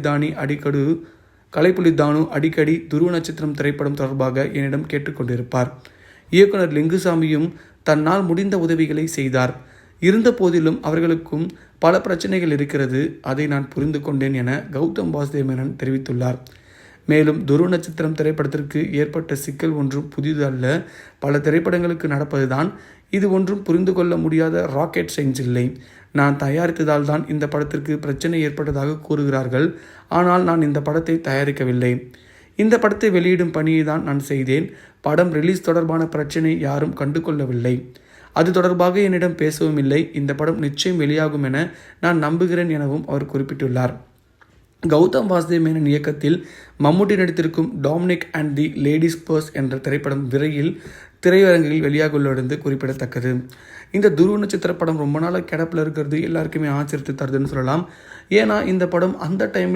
தானி அடிக்கடு கலைப்புலி தானு அடிக்கடி துருவ நட்சத்திரம் திரைப்படம் தொடர்பாக என்னிடம் கேட்டுக்கொண்டிருப்பார். இயக்குனர் லிங்குசாமியும் தன்னால் முடிந்த உதவிகளை செய்தார். இருந்த போதிலும் அவர்களுக்கும் பல பிரச்சனைகள் இருக்கிறது அதை நான் புரிந்து கொண்டேன் என கௌதம் வாசுதேவ் மேனன் தெரிவித்துள்ளார். மேலும் துருவ நட்சத்திரம் திரைப்படத்திற்கு ஏற்பட்ட சிக்கல் ஒன்றும் புதிது அல்ல பல திரைப்படங்களுக்கு நடப்பதுதான். இது ஒன்றும் புரிந்து கொள்ள முடியாத ராக்கெட் சயின்ஸ் இல்லை. நான் தயாரித்ததால் தான் இந்த படத்திற்கு பிரச்சனை ஏற்பட்டதாக கூறுகிறார்கள். ஆனால் நான் இந்த படத்தை தயாரிக்கவில்லை. இந்த படத்தை வெளியிடும் பணியை தான் நான் செய்தேன். படம் ரிலீஸ் தொடர்பான பிரச்சனை யாரும் கண்டுகொள்ளவில்லை. அது தொடர்பாக என்னிடம் பேசவும் இல்லை. இந்த படம் நிச்சயம் வெளியாகும் என நான் நம்புகிறேன் எனவும் அவர் குறிப்பிட்டுள்ளார். கௌதம் வாசுதேவ் மேனன் இயக்கத்தில் Mammootty நடித்திருக்கும் Dominic and the ladies purse என்ற திரைப்படம் விரைவில் திரையரங்கில் வெளியாக உள்ளது குறிப்பிடத்தக்கது. இந்த துருவ நட்சத்திர படம் ரொம்ப நாளாக கிடப்பில் இருக்கிறது எல்லாருக்குமே ஆச்சரியத்தை தருதுன்னு சொல்லலாம். ஏன்னா இந்த படம் அந்த டைம்